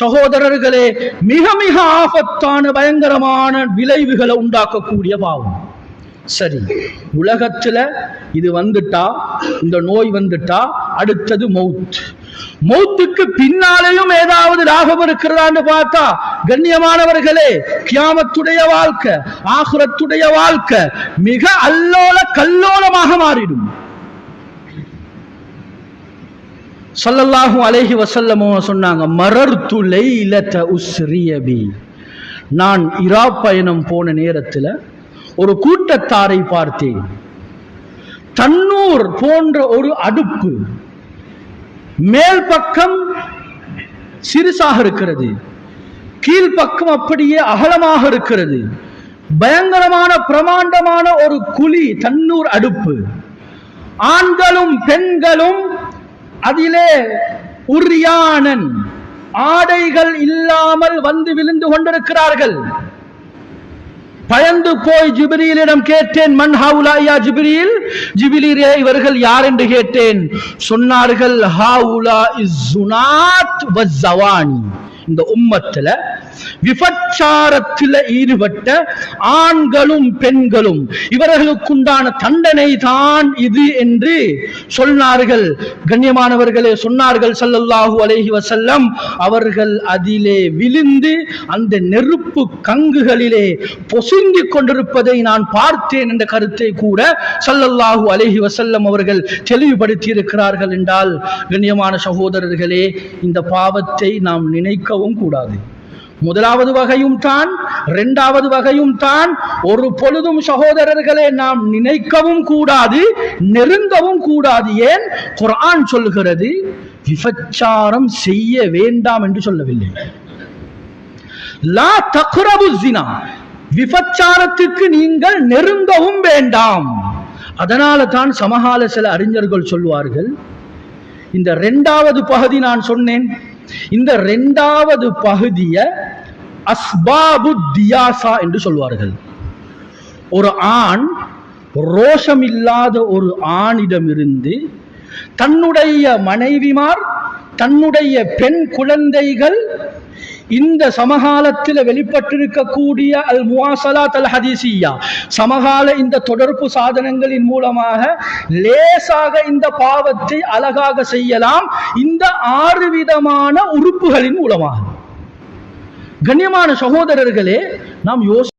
சகோதரர்களே மிக மிக ஆபத்தான பயங்கரமான விளைவுகளை உண்டாக்கக்கூடிய பாவம். சரி உலகத்துல இது வந்துட்டா இந்த நோய் வந்துட்டா அடுத்தது மௌத் மௌத்துக்கு பின்னாலேயும் ஏதாவது லாபம் இருக்கிறதான்னு பார்த்தா கண்ணியமானவர்களே கியாமத்துடைய வாழ்க்கை ஆகுரத்துடைய வாழ்க்கை மிக அல்லோல கல்லோலமாக மாறிடும். ஸல்லல்லாஹு அழகி வசல்லமும் சொன்னாங்க சொன்னாங்க துளை இலத்த உஸ்ரியபி நான் இரா பயணம் போன நேரத்தில் ஒரு கூட்டத்தாரை பார்த்தேன். தன்னூர் போன்ற ஒரு அடுப்பு மேல் பக்கம் சிறுசாக இருக்கிறது கீழ்ப்பக்கம் அப்படியே அகலமாக இருக்கிறது பயங்கரமான பிரமாண்டமான ஒரு குழி தன்னூர் அடுப்பு. ஆண்களும் பெண்களும் அதிலே உரியானன். ஆடைகள் இல்லாமல் வந்து விழுந்து கொண்டிருக்கிறார்கள். பயந்து போய் ஜிபிரியிலிடம் கேட்டேன் மண் ஹவுலாயா ஜிபிரியில் ஜிபிரியிலே இவர்கள் யார் என்று கேட்டேன். சொன்னார்கள் ஹவுலா வ வஸ்ஸவானி இந்த உம்மத்துல விபச்சாரத்தில் ஈடுபட்ட ஆண்களும் பெண்களும் இவர்களுக்குண்டான தண்டனை தான் இது என்று சொன்னார்கள். கண்ணியமானவர்களே சொன்னார்கள் சல்லல்லாஹு அலைஹி வசல்லம் அவர்கள் அதிலே விழுந்து அந்த நெருப்பு கங்குகளிலே பொசுங்கிக் கொண்டிருப்பதை நான் பார்த்தேன் என்ற கருத்தை கூட சல்லல்லாஹு அலைஹி வசல்லம் அவர்கள் தெளிவுபடுத்தி இருக்கிறார்கள் என்றால் கண்ணியமான சகோதரர்களே இந்த பாவத்தை நாம் நினைக்கவும் கூடாது. முதலாவது வகையும் தான் இரண்டாவது வகையும் தான் ஒரு பொழுதும் சகோதரர்களை நாம் நினைக்கவும் கூடாது நெருங்கவும் கூடாது. ஏன்? குரான் சொல்கிறது விபச்சாரம் செய்ய வேண்டாம் என்று சொல்லவில்லை. லா தக்ரபு ஜினா விபச்சாரத்துக்கு நீங்கள் நெருங்கவும் வேண்டாம். அதனால தான் சமகால சில அறிஞர்கள் சொல்வார்கள் இந்த ரெண்டாவது பகுதி நான் சொன்னேன் இந்த ரெண்டாவது பகுதியை அஸ்பாபு தியாசா என்று சொல்வார்கள். ஒரு ஆண் ரோஷம் இல்லாத ஒரு ஆணிடமிருந்து தன்னுடைய மனைவிமார் தன்னுடைய பெண் குழந்தைகள் இந்த சமகாலத்தில் வெளிப்பட்டிருக்கக்கூடிய அல் முவாசலாத் அல் ஹதீசியா சமகால இந்த தொடர்பு சாதனங்களின் மூலமாக லேசாக இந்த பாவத்தை அழகாக செய்யலாம். இந்த ஆறு விதமான உறுப்புகளின் மூலமாக. கண்ணியமான சகோதரர்களே நாம் யோசி